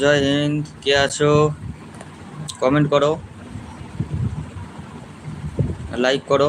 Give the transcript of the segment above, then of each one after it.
জয় হিন্দ কে আছো? কমেন্ট করো। লাইক করো।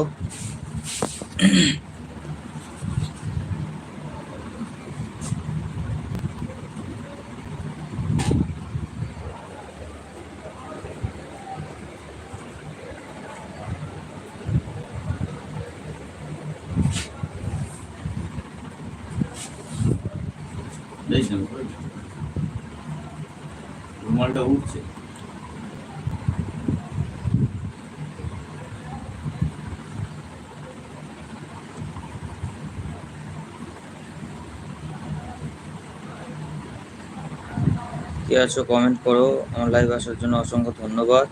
কে আছো কমেন্ট করো। আমার লাইভ আসার জন্য অসংখ্য ধন্যবাদ।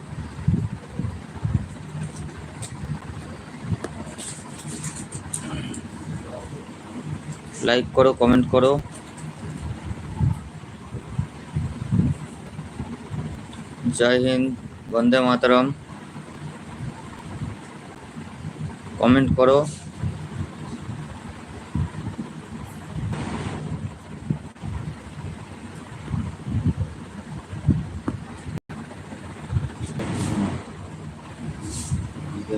লাইক করো কমেন্ট করো। জয় হিন্দ, বন্দে মাতরম। কমেন্ট করো।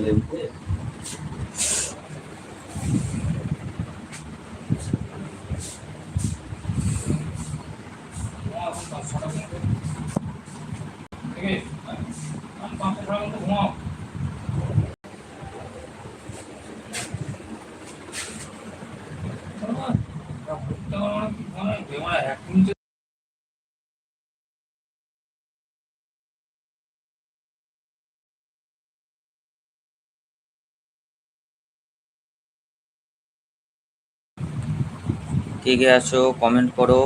Hallelujah কে কে আছো কমেন্ট করো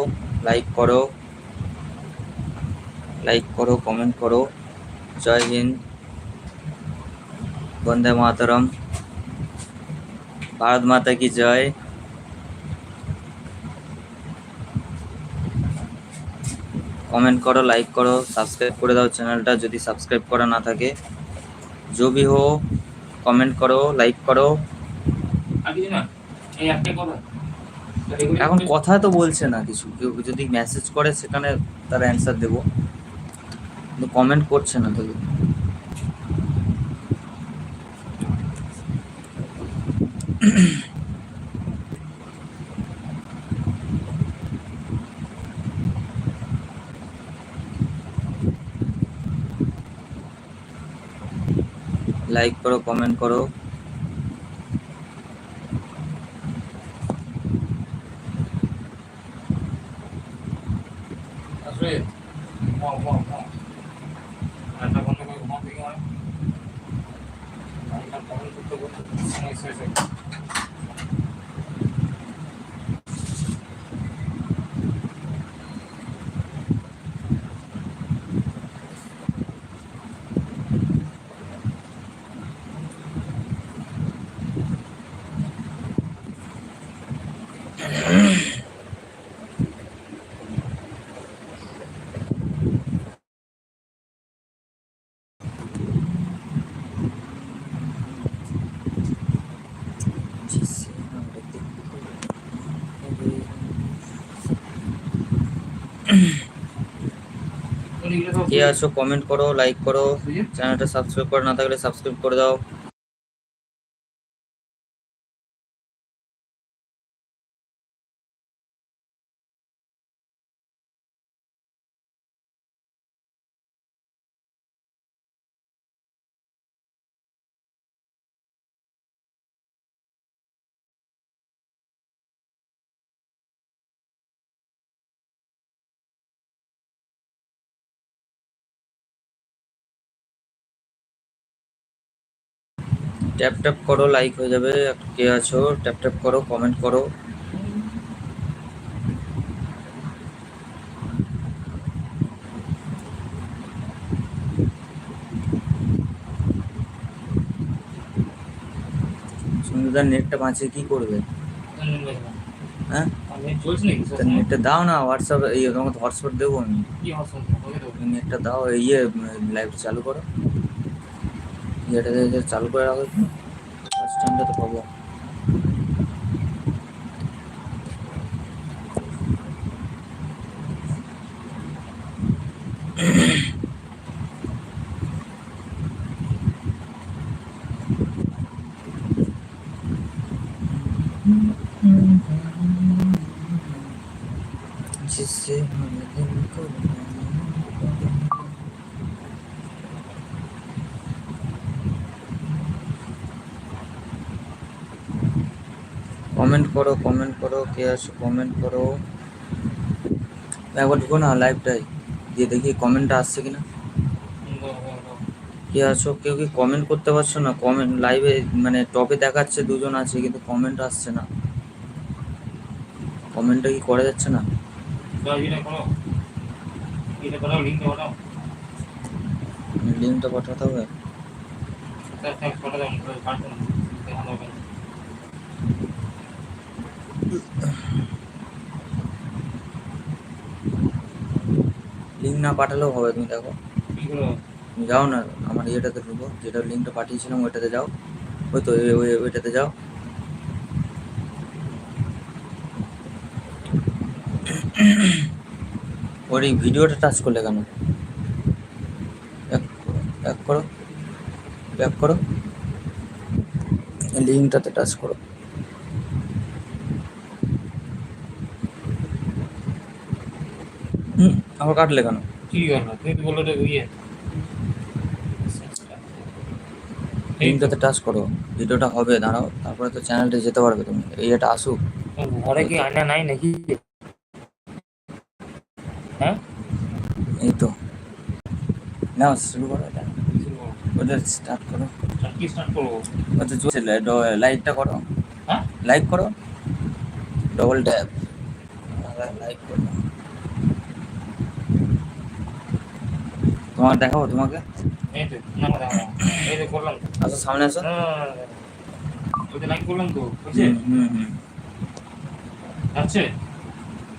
লাইক করো লাইক করো কমেন্ট করো জয় হিন্দ বন্দে মাতরম ভারত মাতা কি জয় কমেন্ট করো লাইক করো সাবস্ক্রাইব করে দাও চ্যানেলটা যদি সাবস্ক্রাইব করা না থাকে जो भी हो কমেন্ট করো লাইক করো এখন কথা তো বলছে না কিছু। কেউ যদি মেসেজ করে, সেখানে তার অ্যান্সার দেবো। কিন্তু কমেন্ট করছে না তো কেউ। লাইক করো কমেন্ট করো আসলে ঘুমাও ঘুমাও ঘুমাও। রান্না আছো কমেন্ট করো লাইক করো চ্যানেলটা সাবস্ক্রাইব করে না থাকলে সাবস্ক্রাইব করে দাও। ট্যাপ ট্যাপ করো লাইক হয়ে যাবে। কে আছো? ট্যাপ ট্যাপ করো কমেন্ট করো। সুন্দর নেটটা বাঁচিয়ে কি করবে? হ্যাঁ? নেটটা দাও না হোয়াটসঅ্যাপ এই তোমাকে হটস্পট দেবো আমি। নেটটা দাও ইয়ে লাইভ চালু করো। দিয়ে চালু করে রাখো ফার্স্ট টাইমটা তো পাবো। কমেন্ট করো কমেন্ট করো, কে আছো কমেন্ট করো। একবার ঢুকো না লাইভটাই দিয়ে দেখি কমেন্টটা আসছে কিনা। কে আছো কেউ কি কমেন্ট করতে পারছ না? কমেন্ট লাইভে মানে টপে দেখাচ্ছে দুজন আছে, কিন্তু কমেন্ট আসছে না। কমেন্টটা কি করা যাচ্ছে না? লিঙ্কটা পাঠাতে হবে। লিঙ্ক না পাঠালেও হবে তুমি দেখো। যাও না আমার ইয়েটাতে ঢুকো যেটা লিঙ্কটা পাঠিয়েছিলাম ওইটাতে যাও। ওই তো ওই- ওই- ওইটাতে যাও। ওর এই ভিডিওটা টাচ করলে কেন? ব্যাক করো ব্যাক করো। লিঙ্কটাতে টাচ করো। আবার কাটলে কেন? কি হলো তো বলল এটা ইয়ে। লিঙ্কটাতে টাচ করো ভিডিওটা হবে দাঁড়াও তারপরে তো চ্যানেলটা যেতে পারবে তুমি এই এটা আসুক। ঘরে কি আয়না নাই নাকি? হ্যাঁ? এই তো। না শুরু করো এটা। ওটা স্টার্ট করো। কি স্টার্ট করব? ওটা চলছে লাইকটা করো। হ্যাঁ? লাইক করো। ডবল ট্যাপ লাইক করো। তোমার দেখাবো তোমাকে। আসো সামনে আসো। করলাম তো বুঝছে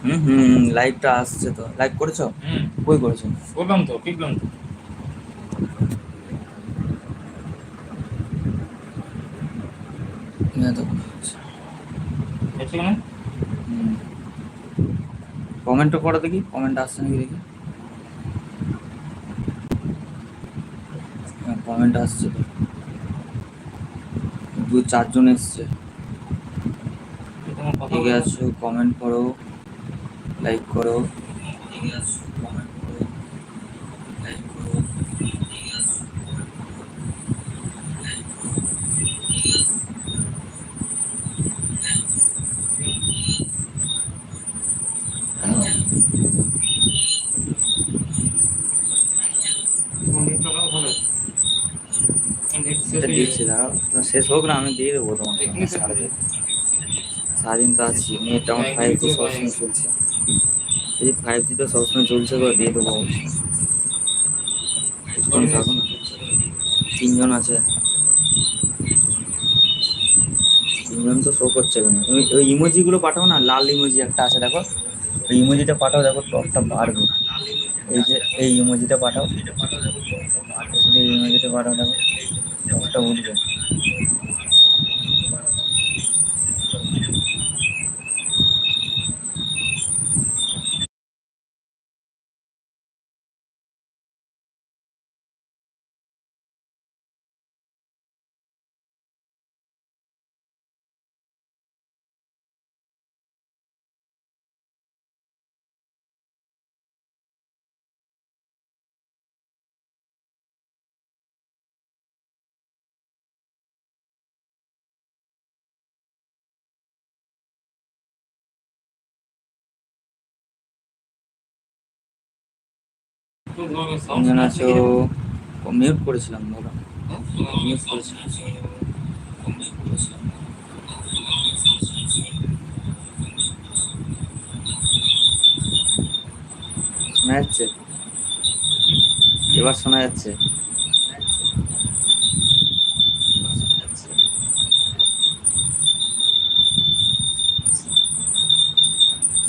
হুম হুম আসছে তো। লাইক করেছ? হুম। কই করেছ? করলাম তো টিপলাম তো। না তো। দেখছ কেন হুম। কমেন্টও করো দেখি কমেন্ট আসছে নাকি দেখি। কমেন্ট আসছে। দু চারজন এসছে। ঠিক আছে কমেন্ট করো লাইক করো। ঠিক আছে কমেন্ট করো লাইক করো তোমার নেট লাগাও ভালো নেট শেষ এটা হয়ে দিচ্ছি তোমার শেষ হোক না আমি দিয়ে দেবো তোমাকে। সারাদিন। তো আছি নেট আমার ফাইভ জি সবসময় চলছে। এই ফাইভ জি তো সবসময় চলছে তো দিয়ে দেবো থাকুন তিনজন আছে। তিনজন তো শো করছে কেন? তুমি ওই ইমোজিগুলো পাঠাও না লাল ইমোজি একটা আছে দেখো। ওই ইমোজিটা পাঠাও দেখো টপটা বাড়বে। এই যে এই ইমোজিটা পাঠাও। শুধু এই ইমোজিটা পাঠাও দেখো। টপটা উঠবে তো আছো? মিউট করেছিলাম হ্যাঁ? মিউট করেছিলাম শোনা যাচ্ছে এবার শোনা যাচ্ছে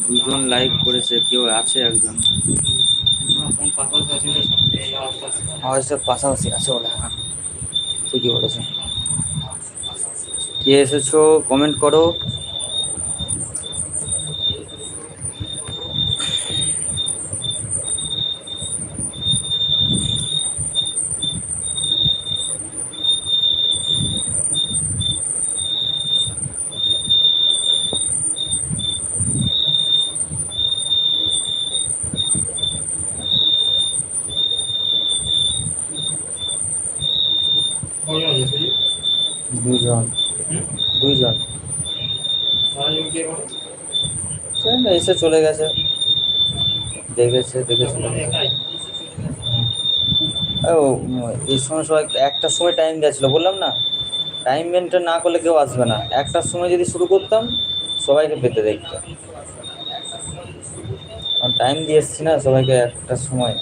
দুজন লাইক করেছে কেউ আছে একজন পাশাপাশি আছে বলে হ্যাঁ ঠিকই বলেছ কে এসেছ? কমেন্ট করো। দুজন সে এসে চলে গেছে। দেখেছে দেখে চলে তখন গেছে একাই ও, এই সময় সবাই একটার সময় টাইম দিয়েছিল বললাম না? টাইম মেনটেন না করলে কেউ আসবে না। একটার সময় যদি শুরু করতাম, সবাইকে পেতে দেখতো কারণ টাইম দিয়ে এসছি না, সবাইকে একটার সময়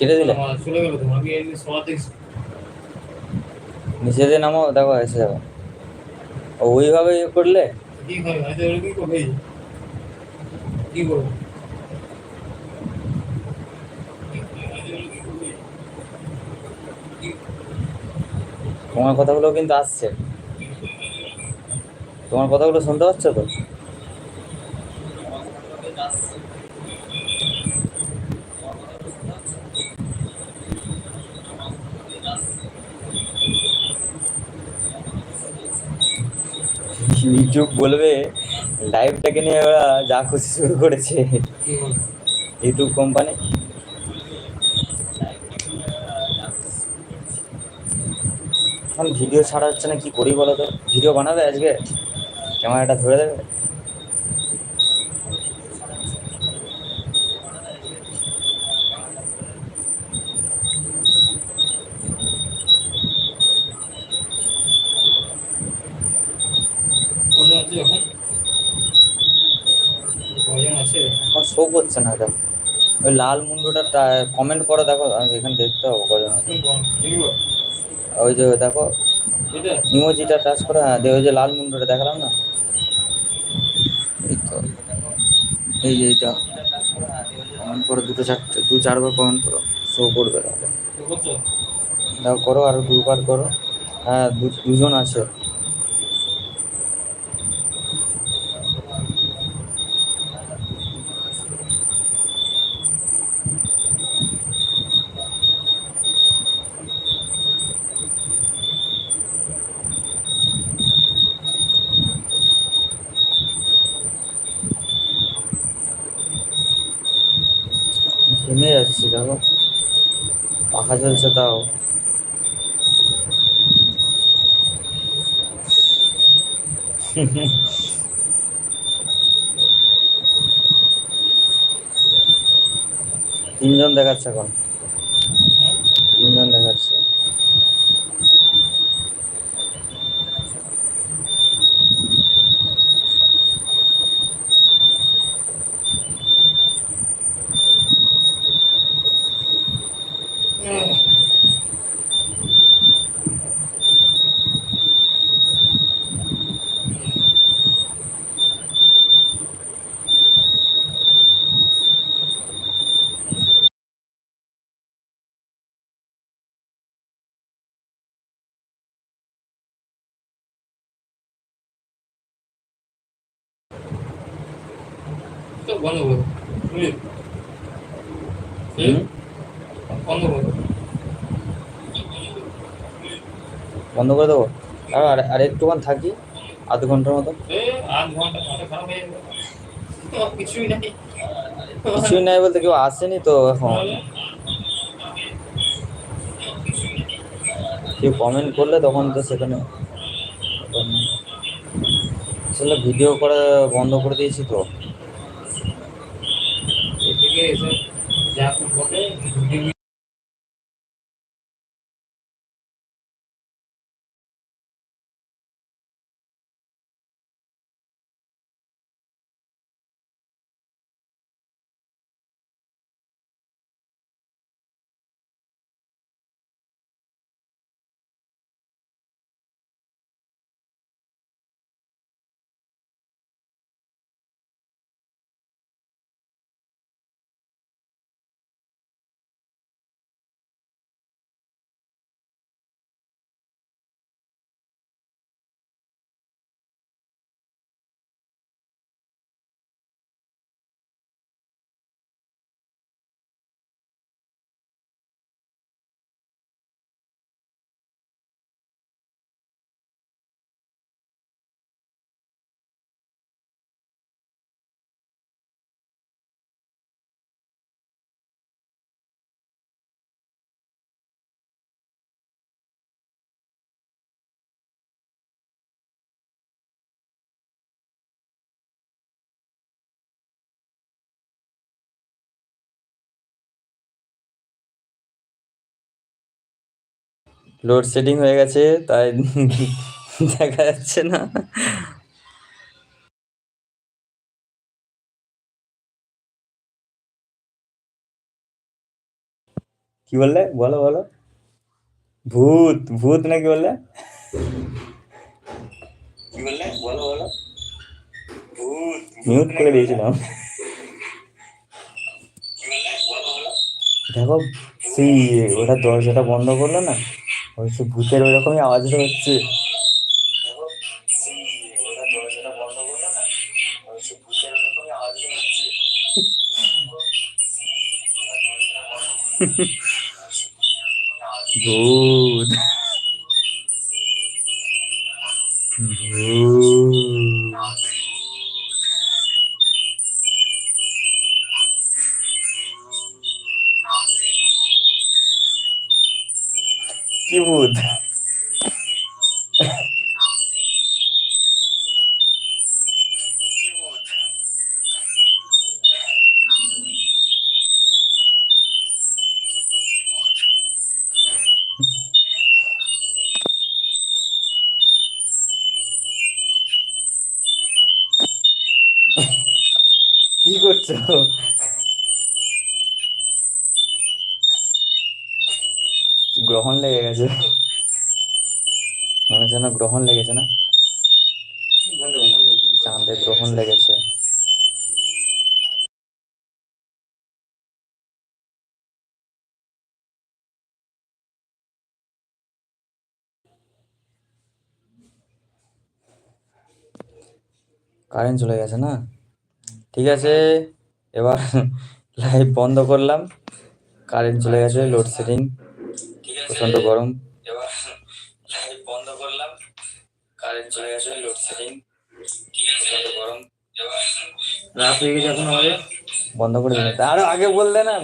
কেটে দিলে? চলে গেল আমি এই দেখছি। নামো দেখো এসে যাবে। ওইভাবে ইয়ে করলে? কি করে? হয়তো কি করবে। কি করবে? তোমার কথাগুলো কিন্তু আসছে। তোমার কথাগুলো শুনতে পাচ্ছ তো? ইউটিউব বলবে লাইভটাকে নিয়ে ওরা যা খুশি শুরু করেছে। ইউটিউব কোম্পানি এখন ভিডিও ছাড়া হচ্ছে না, কি করি বলো তো? ভিডিও বানাবে আজকে? ক্যামেরাটা ধরে দেবে কজন আছে এখন কজন আছে এখন শো করছে না দেখো ওই লাল মুন্ডুটা কমেন্ট করো দেখো আমি এখানে দেখতে হবে কজন। ওই যে দেখো এটা ইমোজিটা টাচ করে হ্যাঁ ওই যে লাল মুন্ডুটা দেখালাম না? এই তো এই যে এইটা। কমেন্ট করো দুটো চারটে দু চারবার কমেন্ট করো শো করবে দাও করো আরও দুবার করো। হ্যাঁ দুজন আছে। ঘেমে যাচ্ছি কেন? পাখা চলছে তাও। তিনজন দেখাচ্ছে এখন। তিনজন দেখাচ্ছে তো বন্ধ করো বন্ধ করো। বন্ধ করে দেবো? আর আর- একটুক্ষণ থাকি আধ ঘণ্টার মতো। কিছুই নাই। কিছুই নাই বলতে কেউ আসেনি তো এখন। কেউ কমেন্ট করলে তখন তো সেখানে আসলে ভিডিও করা বন্ধ করে দিয়েছি তো। এদিকে এসে যা করবে লোডশেডিং হয়ে গেছে তাই দেখা যাচ্ছে না। কি বললে? বলো বলো। ভূত ভূত নাকি বললে? কি বললে? বলো বলো। ভূত মিউট করে দিয়েছিলাম। দেখো সেই ওটা দরজাটা বন্ধ করল না? হচ্ছে ভূতের ওইরকমই আওয়াজটা হচ্ছে ভূত। ভূত? কি করছ? কর। গ্রহণ লেগেছে। কারেন্ট চলে গেছে না? ঠিক আছে এবার লাইভ বন্ধ করলাম। কারেন্ট চলে গেছে লোডশেডিং। প্রচণ্ড গরম। এবার লাইভ বন্ধ করলাম। কারেন্ট চলে গেছে লোডশেডিং। রাত হয়ে গেছে এখন হবে বন্ধ করে দিলে। আরও আগে বললে না